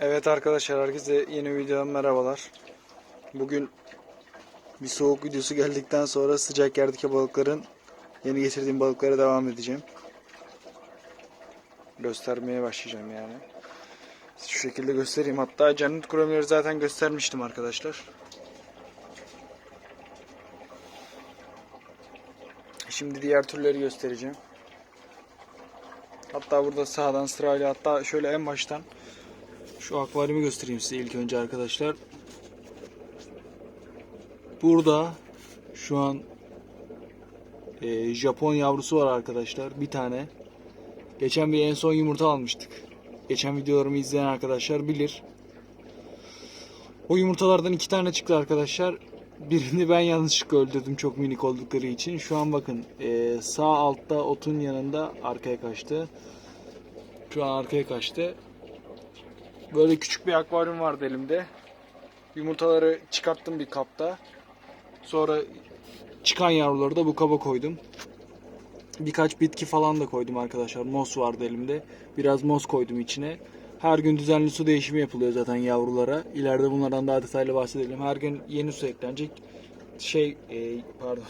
Evet arkadaşlar herkese yeni videodan merhabalar. Bugün bir soğuk videosu geldikten sonra sıcak yerdeki balıkların yeni getirdiğim balıklara devam edeceğim. Göstermeye başlayacağım yani. Şu şekilde göstereyim. Hatta cennet kuramları zaten göstermiştim arkadaşlar. Şimdi diğer türleri göstereceğim. Hatta burada sağdan sırayla hatta şöyle en baştan şu akvaryumu göstereyim size ilk önce arkadaşlar. Burada şu an e, Japon yavrusu var arkadaşlar. Bir tane. Geçen bir en son yumurta almıştık. Geçen videolarımı izleyen arkadaşlar bilir. O yumurtalardan iki tane çıktı arkadaşlar. Birini ben yanlışlıkla öldürdüm çok minik oldukları için. Şu an bakın e, sağ altta otun yanında arkaya kaçtı. Şu an arkaya kaçtı. Böyle küçük bir akvaryum vardı elimde. Yumurtaları çıkarttım bir kapta. Sonra çıkan yavruları da bu kaba koydum. Birkaç bitki falan da koydum arkadaşlar. Mos vardı elimde. Biraz mos koydum içine. Her gün düzenli su değişimi yapılıyor zaten yavrulara. İleride bunlardan daha detaylı bahsedelim. Her gün yeni su eklenecek. Şey e, pardon.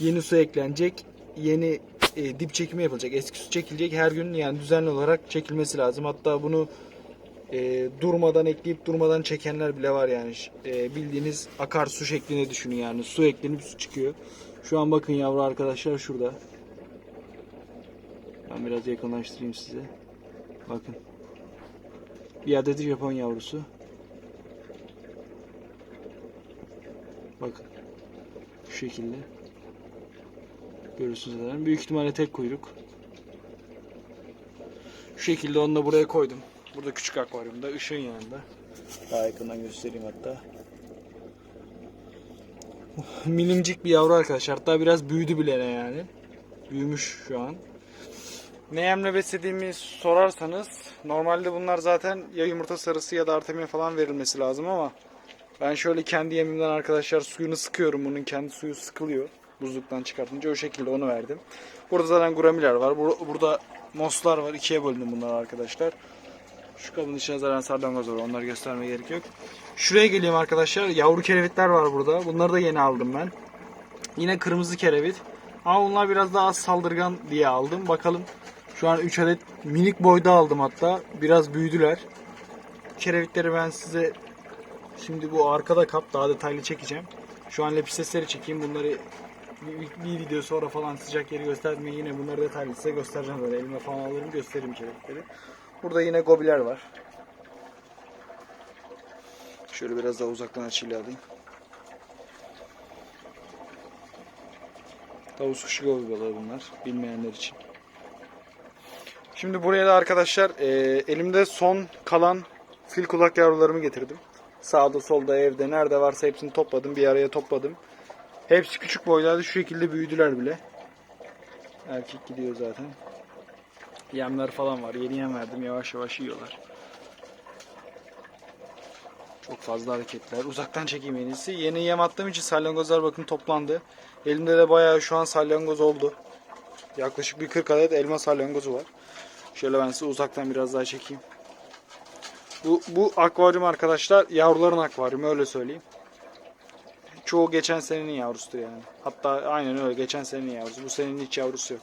Yeni su eklenecek. Yeni e, dip çekimi yapılacak. Eski su çekilecek. Her gün yani düzenli olarak çekilmesi lazım. Hatta bunu e, durmadan ekleyip durmadan çekenler bile var yani. E, bildiğiniz akarsu şeklinde düşünün yani. Su eklenip su çıkıyor. Şu an bakın yavru arkadaşlar şurada. Ben biraz yakınlaştırayım size. Bakın. Bir adet Japon yavrusu. Bakın. Şu şekilde. Görürsünüz zaten. Büyük ihtimalle tek kuyruk. Şu şekilde onu da buraya koydum. Burada küçük akvaryumda ışığın yanında. Daha yakından göstereyim hatta. Milimcik bir yavru arkadaşlar. Hatta biraz büyüdü bile yani. Büyümüş şu an. Ne yemle beslediğimi sorarsanız normalde bunlar zaten ya yumurta sarısı ya da artemia falan verilmesi lazım ama ben şöyle kendi yemimden arkadaşlar suyunu sıkıyorum. Bunun kendi suyu sıkılıyor. Buzluktan çıkartınca o şekilde onu verdim. Burada zaten guramiler var. Bur- Burada moslar var. İkiye böldüm bunları arkadaşlar. Şu kabın içine zaten salyangoz var. Onları göstermeye gerek yok. Şuraya geleyim arkadaşlar. Yavru kerevitler var burada. Bunları da yeni aldım ben. Yine kırmızı kerevit. Ama bunlar biraz daha az saldırgan diye aldım. Bakalım. Şu an 3 adet minik boyda aldım hatta. Biraz büyüdüler. Kerevitleri ben size şimdi bu arkada kap daha detaylı çekeceğim. Şu an lepistesleri çekeyim. Bunları bir, bir- video sonra falan sıcak yeri göstermeye yine bunları detaylı size göstereceğim böyle elime falan alırım gösteririm kerevitleri. Burada yine gobiler var. Şöyle biraz daha uzaktan açıyla alayım. Tavus kuşu gobi balığı bunlar. Bilmeyenler için. Şimdi buraya da arkadaşlar e, elimde son kalan fil kulak yavrularımı getirdim. Sağda solda evde nerede varsa hepsini topladım. Bir araya topladım. Hepsi küçük boylarda şu şekilde büyüdüler bile. Erkek gidiyor zaten. Yemler falan var. Yeni yem verdim. Yavaş yavaş yiyorlar. Çok fazla hareketler. Uzaktan çekeyim en iyisi. Yeni yem attığım için salyangozlar bakın toplandı. Elimde de bayağı şu an salyangoz oldu. Yaklaşık bir 40 adet elma salyangozu var. Şöyle ben size uzaktan biraz daha çekeyim. Bu, bu akvaryum arkadaşlar yavruların akvaryumu öyle söyleyeyim. Çoğu geçen senenin yavrusudur yani. Hatta aynen öyle geçen senenin yavrusu. Bu senenin hiç yavrusu yok.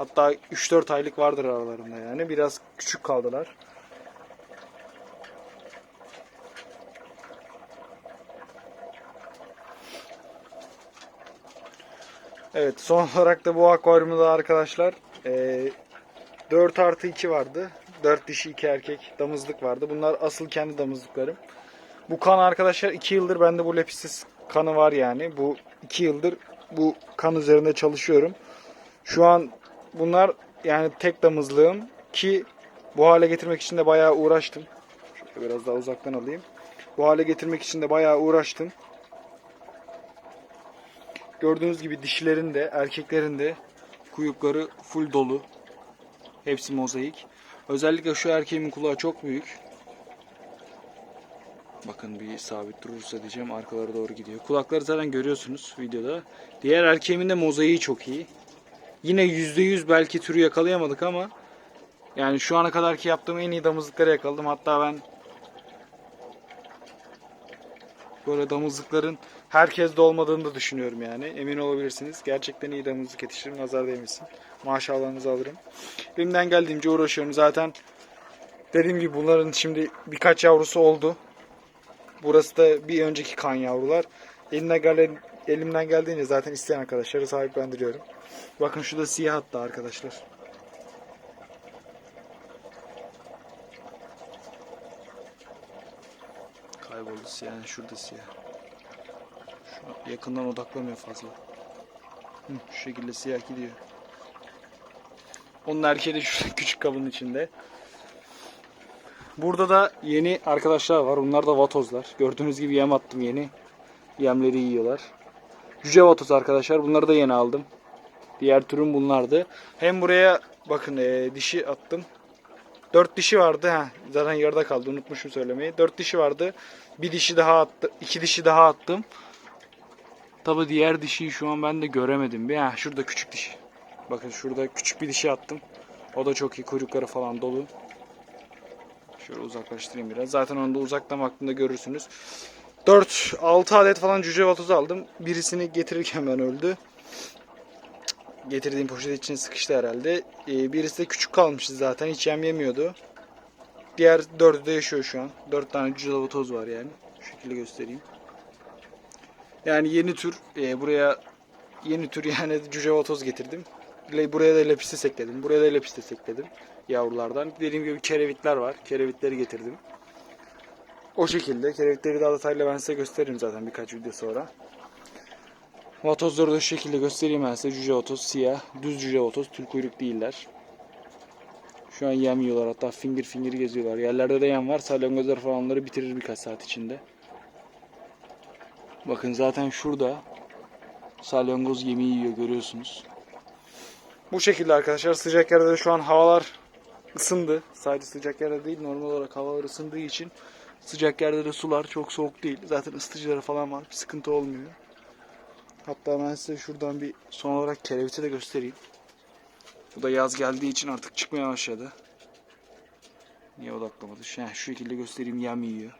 Hatta 3-4 aylık vardır aralarında yani. Biraz küçük kaldılar. Evet son olarak da bu akvaryumda arkadaşlar eee 4 artı 2 vardı. 4 dişi 2 erkek damızlık vardı. Bunlar asıl kendi damızlıklarım. Bu kan arkadaşlar 2 yıldır bende bu lepistis kanı var yani. Bu 2 yıldır bu kan üzerinde çalışıyorum. Şu an bunlar yani tek damızlığım ki bu hale getirmek için de bayağı uğraştım. Şöyle biraz daha uzaktan alayım. Bu hale getirmek için de bayağı uğraştım. Gördüğünüz gibi dişilerin de erkeklerin de kuyrukları full dolu. Hepsi mozaik. Özellikle şu erkeğimin kulağı çok büyük. Bakın bir sabit durursa diyeceğim arkalara doğru gidiyor. Kulakları zaten görüyorsunuz videoda. Diğer erkeğimin de mozaiği çok iyi. Yine %100 belki türü yakalayamadık ama Yani şu ana kadarki yaptığım en iyi damızlıkları yakaladım. Hatta ben böyle damızlıkların herkeste olmadığını da düşünüyorum yani. Emin olabilirsiniz. Gerçekten iyi damızlık yetiştiririm. Nazar değmesin. Maşallahınızı alırım. Elimden geldiğince uğraşıyorum. Zaten dediğim gibi bunların şimdi birkaç yavrusu oldu. Burası da bir önceki kan yavrular. Elimden, gel elimden geldiğince zaten isteyen arkadaşları sahiplendiriyorum. Bakın şu da siyah hatta arkadaşlar. Kayboldu siyah. Yani şurada siyah. Şu an yakından odaklamıyor fazla. Hı, şu şekilde siyah gidiyor. Onun erkeği de şu küçük kabın içinde. Burada da yeni arkadaşlar var. Bunlar da vatozlar. Gördüğünüz gibi yem attım yeni. Yemleri yiyorlar. Cüce vatoz arkadaşlar. Bunları da yeni aldım. Diğer türüm bunlardı. Hem buraya bakın e, dişi attım. Dört dişi vardı. ha Zaten yarıda kaldı. Unutmuşum söylemeyi. Dört dişi vardı. Bir dişi daha attı. iki dişi daha attım. Tabi diğer dişiyi şu an ben de göremedim. Bir, ha, şurada küçük dişi. Bakın şurada küçük bir dişi attım. O da çok iyi. Kuyrukları falan dolu. Şöyle uzaklaştırayım biraz. Zaten onu da uzaktan baktığında görürsünüz. 4-6 adet falan cüce vatozu aldım. Birisini getirirken ben öldü. Getirdiğim poşet için sıkıştı herhalde. Ee, birisi de küçük kalmıştı zaten. Hiç yem yemiyordu. Diğer dördü de yaşıyor şu an. 4 tane cüce vatoz var yani. Şu şekilde göstereyim. Yani yeni tür. e, buraya yeni tür yani cüce vatoz getirdim. Buraya da lepistes ekledim. Buraya da lepistes ekledim. Yavrulardan. Dediğim gibi kerevitler var. Kerevitleri getirdim. O şekilde. Kerevitleri daha detaylı ben size gösteririm zaten birkaç video sonra. Vatozları da şu şekilde göstereyim ben size. Cüce vatoz siyah. Düz cüce vatoz. Tül kuyruk değiller. Şu an yem yiyorlar. Hatta finger finger geziyorlar. Yerlerde de yem var. Salyangozlar falan onları bitirir birkaç saat içinde. Bakın zaten şurada salyangoz yemeği yiyor görüyorsunuz. Bu şekilde arkadaşlar sıcak yerde de şu an havalar ısındı. Sadece sıcak yerde değil normal olarak havalar ısındığı için sıcak yerde de sular çok soğuk değil. Zaten ısıtıcıları falan var. Bir sıkıntı olmuyor. Hatta ben size şuradan bir son olarak kereviti de göstereyim. Bu da yaz geldiği için artık çıkmaya başladı. Niye odaklamadı? Şu, şu şekilde göstereyim yem yiyor.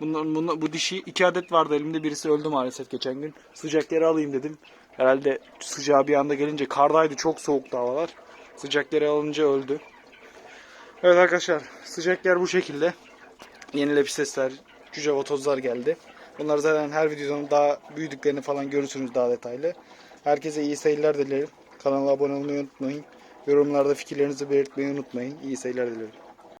Bunların, bunlar, bu dişi iki adet vardı elimde. Birisi öldü maalesef geçen gün. Sıcak yere alayım dedim. Herhalde sıcağı bir anda gelince kardaydı çok soğuktu havalar. Sıcak yere alınca öldü. Evet arkadaşlar sıcak yer bu şekilde. Yeni lepistesler, cüce otozlar geldi. Bunlar zaten her videonun daha büyüdüklerini falan görürsünüz daha detaylı. Herkese iyi seyirler dilerim. Kanala abone olmayı unutmayın. Yorumlarda fikirlerinizi belirtmeyi unutmayın. İyi seyirler dilerim.